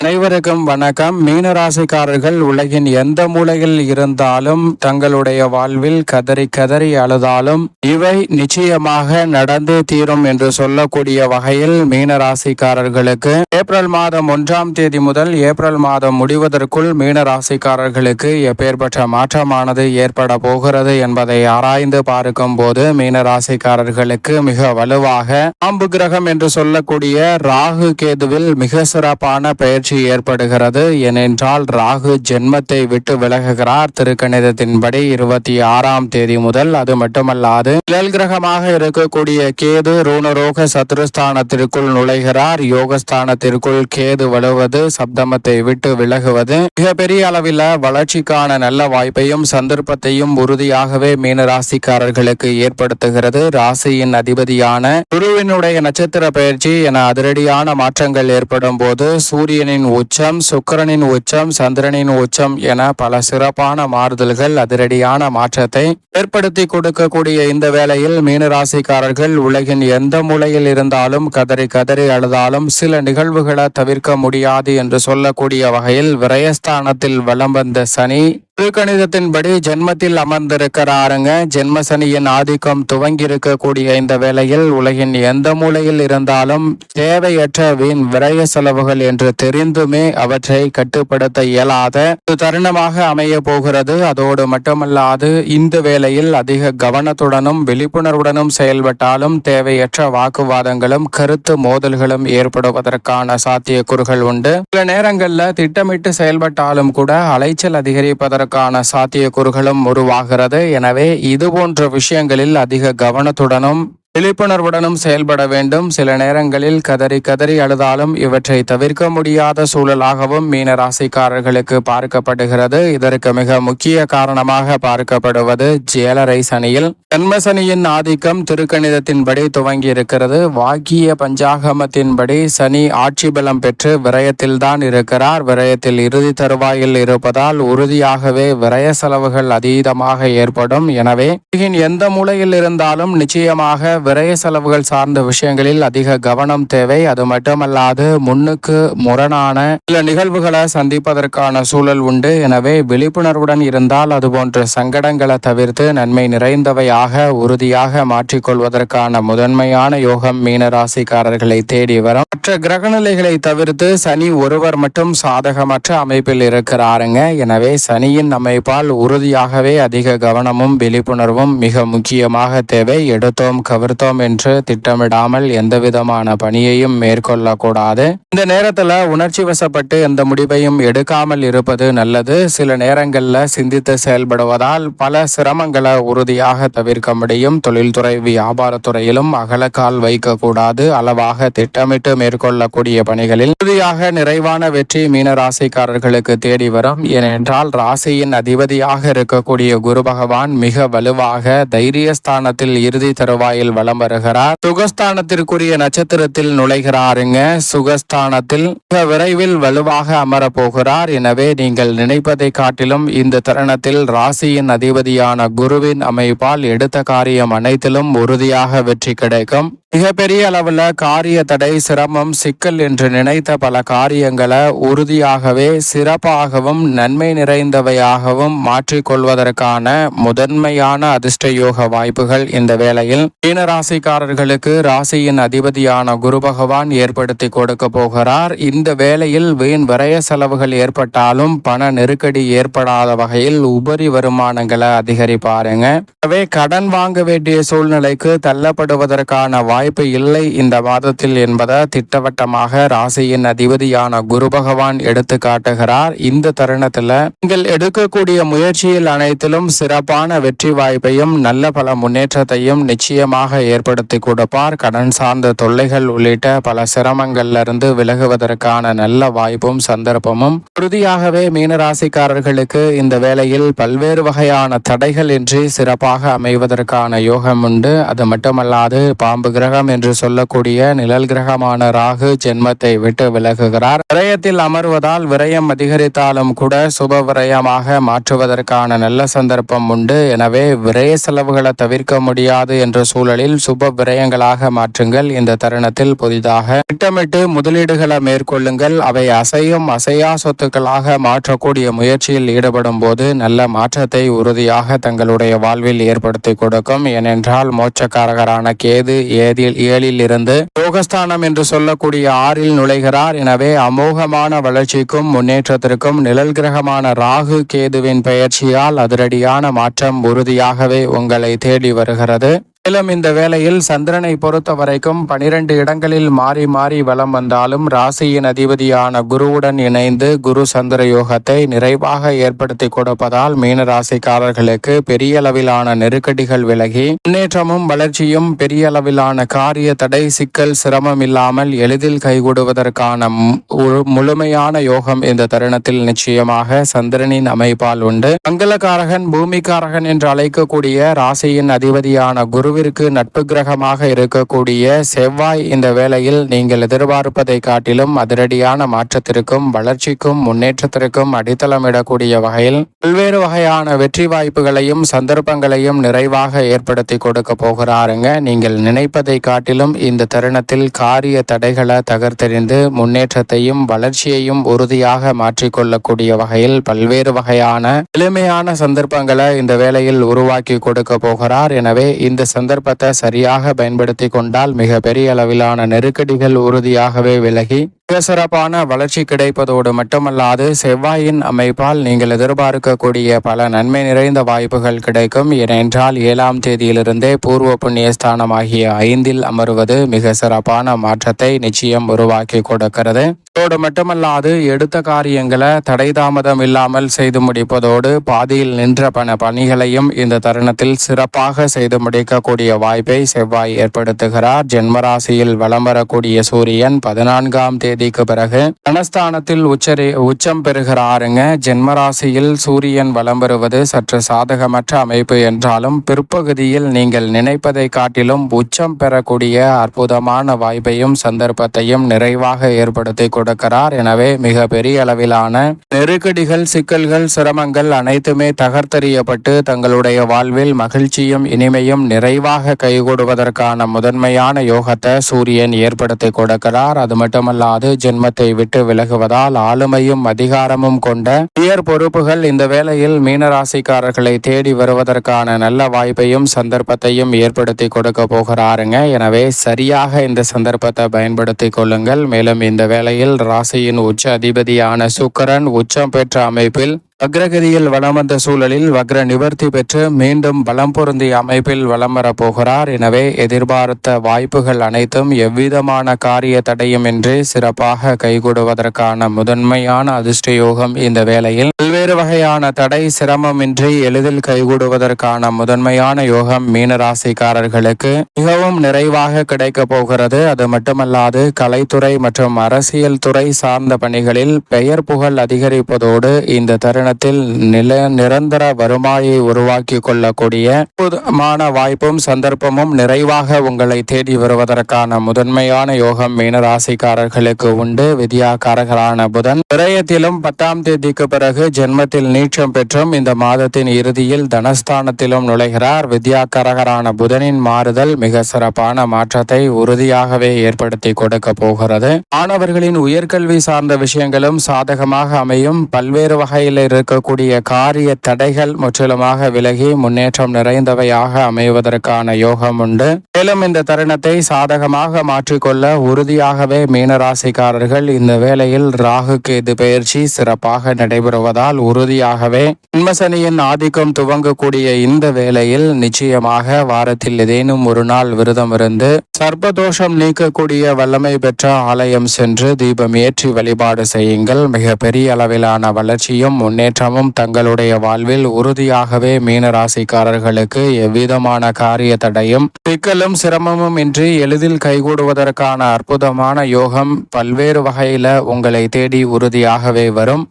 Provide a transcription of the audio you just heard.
அனைவருக்கும் வணக்கம். மீனராசிக்காரர்கள் உலகின் எந்த மூலையில் இருந்தாலும் தங்களுடைய வாழ்வில் கதறி கதறி அழுதாலும் இவை நிச்சயமாக நடந்தே தீரும் என்று சொல்லக்கூடிய வகையில் மீனராசிக்காரர்களுக்கு ஏப்ரல் மாதம் ஒன்றாம் தேதி முதல் ஏப்ரல் மாதம் முடிவதற்குள் மீனராசிக்காரர்களுக்கு எப்பேற்பட்ட மாற்றமானது ஏற்பட போகிறது என்பதை ஆராய்ந்து பார்க்கும் போது மீனராசிக்காரர்களுக்கு மிக வலுவாக ஆம்பு கிரகம் என்று சொல்லக்கூடிய ராகு கேதுவில் மிக சிறப்பான பயிற்சி ஏற்படுகிறது. ஏனென்றால் ராகு ஜென்மத்தை விட்டு விலகுகிறார். திருக்கணிதத்தின்படி இருபத்தி ஆறாம் தேதி முதல் அது மட்டுமல்லாது நிழல் கிரகமாக இருக்கக்கூடிய கேது ரூணரோக சத்ருஸ்தானத்திற்குள் நுழைகிறார். யோகஸ்தானத்திற்குள் கேது வலுவது சப்தமத்தை விட்டு விலகுவது மிகப்பெரிய அளவில் வளர்ச்சிக்கான நல்ல வாய்ப்பையும் சந்தர்ப்பத்தையும் உறுதியாகவே மீனராசிக்காரர்களுக்கு ஏற்படுத்துகிறது. ராசியின் அதிபதியான குருவினுடைய நட்சத்திர பயிற்சி என அதிரடியான மாற்றங்கள் ஏற்படும் போது சூரியனின் உச்சம் சுக்கரனின் உச்சம் சந்திரனின் உச்சம் என பல சிறப்பான மாறுதல்கள் அதிரடியான மாற்றத்தை ஏற்படுத்தி கொடுக்கக்கூடிய இந்த வேளையில் மீனராசிக்காரர்கள் உலகின் எந்த மூலையில் இருந்தாலும் கதறி கதறி அழுதாலும் சில நிகழ்வுகளை தவிர்க்க முடியாது என்று சொல்லக்கூடிய வகையில் விரயஸ்தானத்தில் வலம் வந்த சனி திருக்கணிதத்தின்படி ஜென்மத்தில் அமர்ந்திருக்கிறாருங்க. ஜென்ம சனியின் ஆதிக்கம் துவங்கி இருக்கக்கூடிய இந்த வேளையில் உலகின் எந்த மூலையில் இருந்தாலும் தேவையற்ற வீண் விரய செலவுகள் என்று தெரிந்துமே அவற்றை கட்டுப்படுத்த இயலாத தருணமாக அமைய போகிறது. அதோடு மட்டுமல்லாது இந்த வேளையில் அதிக கவனத்துடனும் விழிப்புணர்வுடனும் செயல்பட்டாலும் தேவையற்ற வாக்குவாதங்களும் கருத்து மோதல்களும் ஏற்படுவதற்கான சாத்தியக்கூறுகள் உண்டு. சில நேரங்களில் திட்டமிட்டு செயல்பட்டாலும் கூட அலைச்சல் அதிகரிப்பதற்கு வருவதற்கான சாத்தியக்கூறுகளும் உருவாகிறது. எனவே இது போன்ற விஷயங்களில் அதிக கவனத்துடனும் விழிப்புணர்வுடனும் செயல்பட வேண்டும். சில நேரங்களில் கதறி கதறி அழுதாலும் இவற்றை தவிர்க்க முடியாத சூழலாகவும் மீன ராசிக்காரர்களுக்கு பார்க்கப்படுகிறது. இதற்கு மிக முக்கிய காரணமாக பார்க்கப்படுவது ஜேலரை சனியில். சனியின் ஆதிக்கம் திருக்கணிதத்தின்படி துவங்கி இருக்கிறது வாக்கிய பஞ்சாகமத்தின்படி சனி ஆட்சி பலம் பெற்று விரயத்தில்தான் இருக்கிறார். விரயத்தில் இறுதி தருவாயில் இருப்பதால் உறுதியாகவே விரய செலவுகள் அதீதமாக ஏற்படும். எனவே எந்த மூலையில் இருந்தாலும் நிச்சயமாக விரய செலவுகள் சார்ந்த விஷயங்களில் அதிக கவனம் தேவை. அது மட்டுமல்லாது முன்னுக்கு முரணான சில நிகழ்வுகளை சந்திப்பதற்கான சூழல் உண்டு. எனவே விழிப்புணர்வுடன் இருந்தால் அது போன்ற சங்கடங்களை தவிர்த்து நன்மை நிறைந்தவையாக உறுதியாக மாற்றிக்கொள்வதற்கான முதன்மையான யோகம் மீனராசிக்காரர்களை தேடி வரும். மற்ற கிரகநிலைகளை தவிர்த்து சனி ஒருவர் மட்டும் சாதகமற்ற அமைப்பில் இருக்கிறாருங்க. எனவே சனியின் அமைப்பால் உறுதியாகவே அதிக கவனமும் விழிப்புணர்வும் மிக முக்கியமாக தேவை. எடுத்தோம் கவர்த்து கொடுத்தோம் என்று திட்டமிடாமல் எந்த விதமான பணியையும் மேற்கொள்ளக்கூடாது. இந்த நேரத்துல உணர்ச்சி வசப்பட்டு எந்த முடிவையும் எடுக்காமல் இருப்பது நல்லது. சில நேரங்களில் சிந்தித்து செயல்படுவதால் பல சிரமங்களை உறுதியாக தவிர்க்க முடியும். தொழில்துறை வியாபாரத்துறையிலும் அகலக்கால் வைக்கக்கூடாது. அளவாக திட்டமிட்டு மேற்கொள்ளக்கூடிய பணிகளில் உறுதியாக நிறைவான வெற்றி மீன ராசிக்காரர்களுக்கு தேடி வரும். ஏனென்றால் ராசியின் அதிபதியாக இருக்கக்கூடிய குரு பகவான் மிக வலுவாக தைரியஸ்தானத்தில் இறுதி தருவாயில் வள வலம் வருகிறார். சுகஸ்தானத்திற்குரிய நட்சத்திரத்தில் நுழைகிறாருங்க. சுகஸ்தானத்தில் மிக விரைவில் வலுவாக அமர போகிறார் எனவே நீங்கள் நினைப்பதை காட்டிலும் இந்த தருணத்தில் ராசியின் அதிபதியான குருவின் அமைப்பால் எடுத்த காரியம் அனைத்திலும் உறுதியாக வெற்றி கிடைக்கும். மிகப்பெரிய அளவில் காரிய தடை சிரமம் சிக்கல் என்று நினைத்த பல காரியங்களை உறுதியாகவே சிறப்பாகவும் நன்மை நிறைந்தவையாகவும் மாற்றிக்கொள்வதற்கான முதன்மையான அதிர்ஷ்ட யோக வாய்ப்புகள் இந்த வேளையில் மீன மீனராசிக்காரர்களுக்கு ராசியின் அதிபதியான குரு பகவான் ஏற்படுத்தி கொடுக்க போகிறார். இந்த வேளையில் வீண் விரய செலவுகள் ஏற்பட்டாலும் பண நெருக்கடி ஏற்படாத வகையில் உபரி வருமானங்களை அதிகரிப்பாருங்க. எனவே கடன் வாங்க வேண்டிய சூழ்நிலைக்கு தள்ளப்படுவதற்கான வாய்ப்பு இல்லை இந்த மாதத்தில் என்பதை திட்டவட்டமாக ராசியின் அதிபதியான குரு பகவான் எடுத்து காட்டுகிறார். இந்த தருணத்தில் நீங்கள் எடுக்கக்கூடிய முயற்சியில் அனைத்திலும் சிறப்பான வெற்றி வாய்ப்பையும் நல்ல பல முன்னேற்றத்தையும் நிச்சயமாக ஏற்படுத்தி கொடுப்பார். கடன் சார்ந்த தொல்லைகள் உள்ளிட்ட பல சிரமங்களிலிருந்து விலகுவதற்கான நல்ல வாய்ப்பும் சந்தர்ப்பமும். உறுதியாகவே மீனராசிக்காரர்களுக்கு இந்த வேளையில் பல்வேறு வகையான தடைகள் இன்றி சிறப்பாக அமைவதற்கான யோகம் உண்டு. அது மட்டுமல்லாது பாம்பு கிரகம் என்று சொல்லக்கூடிய நிழல் கிரகமான ராகு ஜென்மத்தை விட்டு விலகுகிறார். விரயத்தில் அமர்வதால் விரயம் அதிகரித்தாலும் கூட சுப விரயமாக மாற்றுவதற்கான நல்ல சந்தர்ப்பம் உண்டு. எனவே விரய செலவுகளை தவிர்க்க முடியாது என்ற சூழலில் விஷயங்களில் சுப விரயங்களாக மாற்றுங்கள். இந்த தருணத்தில் புதிதாக திட்டமிட்டு முதலீடுகளை மேற்கொள்ளுங்கள். அவை அசையும் அசையா சொத்துக்களாக மாற்றக்கூடிய முயற்சியில் ஈடுபடும் போது நல்ல மாற்றத்தை உறுதியாக தங்களுடைய வாழ்வில் ஏற்படுத்தி கொடுக்கும். ஏனென்றால் மோட்சக்காரகரான கேது ஏதில் ஏழில் இருந்து யோகஸ்தானம் என்று சொல்லக்கூடிய ஆறில் நுழைகிறார். எனவே அமோகமான வளர்ச்சிக்கும் முன்னேற்றத்திற்கும் நிழல் கிரகமான ராகு கேதுவின் பெயர்ச்சியால் அதிரடியான மாற்றம் உறுதியாகவே உங்களை தேடி வருகிறது. மேலும் இந்த வேளையில் சந்திரனை பொறுத்த வரைக்கும் பனிரெண்டு இடங்களில் மாறி மாறி வலம் வந்தாலும் ராசியின் அதிபதியான குருவுடன் இணைந்து குரு சந்திர யோகத்தை நிறைவாக ஏற்படுத்தி கொடுப்பதால் மீன ராசிக்காரர்களுக்கு பெரிய அளவிலான நெருக்கடிகள் விலகி முன்னேற்றமும் வளர்ச்சியும் பெரிய அளவிலான காரிய தடை சிக்கல் சிரமம் இல்லாமல் எளிதில் கைகூடுவதற்கான முழுமையான யோகம் இந்த தருணத்தில் நிச்சயமாக சந்திரனின் அமைப்பால் உண்டு. மங்களக்காரகன் பூமிக்காரகன் என்று அழைக்கக்கூடிய ராசியின் அதிபதியான குரு குருவிற்கு நட்பு கிரகமாக இருக்கக்கூடிய செவ்வாய் இந்த வேளையில் நீங்கள் எதிர்பார்ப்பதை காட்டிலும் அதிரடியான மாற்றத்திற்கும் வளர்ச்சிக்கும் முன்னேற்றத்திற்கும் அடித்தளமிடக்கூடிய வகையில் பல்வேறு வகையான வெற்றி வாய்ப்புகளையும் சந்தர்ப்பங்களையும் நிறைவாக ஏற்படுத்தி கொடுக்க போகிறாருங்க. நீங்கள் நினைப்பதை காட்டிலும் இந்த தருணத்தில் காரிய தடைகளை தகர்த்தெறிந்து முன்னேற்றத்தையும் வளர்ச்சியையும் உறுதியாக மாற்றிக்கொள்ளக்கூடிய வகையில் பல்வேறு வகையான எளிமையான சந்தர்ப்பங்களை இந்த வேளையில் உருவாக்கி கொடுக்க போகிறார். எனவே இந்த சந்தர்ப்பத்தை சரியாக பயன்படுத்தி கொண்டால் மிக பெரிய அளவிலான நெருக்கடிகள் உறுதியாகவே விலகி மிக சிறப்பான வளர்ச்சி கிடைப்பதோடு மட்டுமல்லாது செவ்வாயின் அமைப்பால் நீங்கள் எதிர்பார்க்கக்கூடிய பல நன்மை நிறைந்த வாய்ப்புகள் கிடைக்கும். ஏனென்றால் ஏழாம் தேதியிலிருந்தே பூர்வ புண்ணியஸ்தானமாகிய ஐந்தில் அமர்வது மிக சிறப்பான மாற்றத்தை நிச்சயம் உருவாக்கி கொடுக்கிறது. அதோடு மட்டுமல்லாது எடுத்த காரியங்களை தடை தாமதம் இல்லாமல் செய்து முடிப்பதோடு பாதியில் நின்ற பண பணிகளையும் இந்த தருணத்தில் சிறப்பாக செய்து முடிக்கக்கூடிய வாய்ப்பை செவ்வாய் ஏற்படுத்துகிறார். ஜென்மராசியில் வலம் வரக்கூடிய சூரியன் பதினான்காம் தேதி தேதிக்கு பிறகு தனஸ்தானத்தில் உச்சரி உச்சம் பெறுகிறாருங்க. ஜென்மராசியில் சூரியன் வலம் வருவது சற்று சாதகமற்ற அமைப்பு என்றாலும் பிற்பகுதியில் நீங்கள் நினைப்பதை காட்டிலும் உச்சம் பெறக்கூடிய அற்புதமான வாய்ப்பையும் சந்தர்ப்பத்தையும் நிறைவாக ஏற்படுத்தி கொடுக்கிறார். எனவே மிக பெரிய அளவிலான நெருக்கடிகள் சிக்கல்கள் சிரமங்கள் அனைத்துமே தகர்த்தறியப்பட்டு தங்களுடைய வாழ்வில் மகிழ்ச்சியும் இனிமையும் நிறைவாக கைகூடுவதற்கான முதன்மையான யோகத்தை சூரியன் ஏற்படுத்தி கொடுக்கிறார். அது மட்டுமல்லாது மது ஜென்மத்தை விட்டு விலகுவதால் ஆளுமையும் அதிகாரமும் கொண்ட உயர் பொறுப்புகள் இந்த வேளையில் மீனராசிக்காரர்களை தேடி வருவதற்கான நல்ல வாய்ப்பையும் சந்தர்ப்பத்தையும் ஏற்படுத்தி கொடுக்க போகிறாருங்க. எனவே சரியாக இந்த சந்தர்ப்பத்தை பயன்படுத்தி கொள்ளுங்கள். மேலும் இந்த வேளையில் ராசியின் உச்ச அதிபதியான சுக்கரன் உச்சம் பெற்ற அமைப்பில் வக்ரகதியில் வளம் வந்த சூழலில் வக்ர நிவர்த்தி பெற்று மீண்டும் பலம் பொருந்திய அமைப்பில் வலம் வரப்போகிறார் எனவே எதிர்பார்த்த வாய்ப்புகள் அனைத்தும் எவ்விதமான காரிய தடையுமின்றி சிறப்பாக கைகூடுவதற்கான முதன்மையான அதிர்ஷ்ட யோகம் இந்த வேளையில். பல்வேறு வகையான தடை சிரமமின்றி எளிதில் கைகூடுவதற்கான முதன்மையான யோகம் மீனராசிக்காரர்களுக்கு மிகவும் நிறைவாக கிடைக்கப் போகிறது. அது மட்டுமல்லாது கலைத்துறை மற்றும் அரசியல் துறை சார்ந்த பணிகளில் பெயர் புகழ் அதிகரிப்பதோடு இந்த தருண நிறுவனத்தில் நில நிரந்தர வருமாயை உருவாக்கி கொள்ளக்கூடிய அற்புதமான வாய்ப்பும் சந்தர்ப்பமும் நிறைவாக உங்களை தேடி வருவதற்கான முதன்மையான யோகம் மீனராசிக்காரர்களுக்கு உண்டு. விதியாக்காரர்களான புதன் விரயத்திலும் பத்தாம் தேதிக்கு பிறகு ஜென்மத்தில் நீச்சம் பெற்றும் இந்த மாதத்தின் இறுதியில் தனஸ்தானத்திலும் நுழைகிறார். வித்யாக்காரகரான புதனின் மாறுதல் மிக சிறப்பான மாற்றத்தை உறுதியாகவே ஏற்படுத்தி கொடுக்க போகிறது. மாணவர்களின் உயர்கல்வி சார்ந்த விஷயங்களும் சாதகமாக அமையும். பல்வேறு வகையில் இருக்கக்கூடிய காரிய தடைகள் முற்றிலுமாக விலகி முன்னேற்றம் நிறைந்தவையாக அமைவதற்கான யோகம் உண்டு. மேலும் இந்த தருணத்தை சாதகமாக மாற்றிக்கொள்ள உறுதியாகவே மீனராசிக்காரர்கள் இந்த வேளையில் ராகு கேது பயிற்சி சிறப்பாக நடைபெறுவதால் உறுதியாகவே உண்மசனியின் ஆதிக்கம் துவங்கக்கூடிய இந்த வேளையில் நிச்சயமாக வாரத்தில் ஏதேனும் ஒரு நாள் விரதம் இருந்து சர்ப்பதோஷம் நீக்கக்கூடிய வல்லமை பெற்ற ஆலயம் சென்று தீபம் ஏற்றி வழிபாடு செய்யுங்கள். மிக பெரிய அளவிலான வளர்ச்சியும் முன்னேற்றமும் தங்களுடைய வாழ்வில் உறுதியாகவே மீன ராசிக்காரர்களுக்கு எவ்விதமான காரிய தடையும் சிக்கலும் சிரமமும் இன்றி எளிதில் கைகூடுவதற்கான அற்புதமான யோகம் பல்வேறு வகையில உங்களை தேடி உறுதியாகவே வரும்.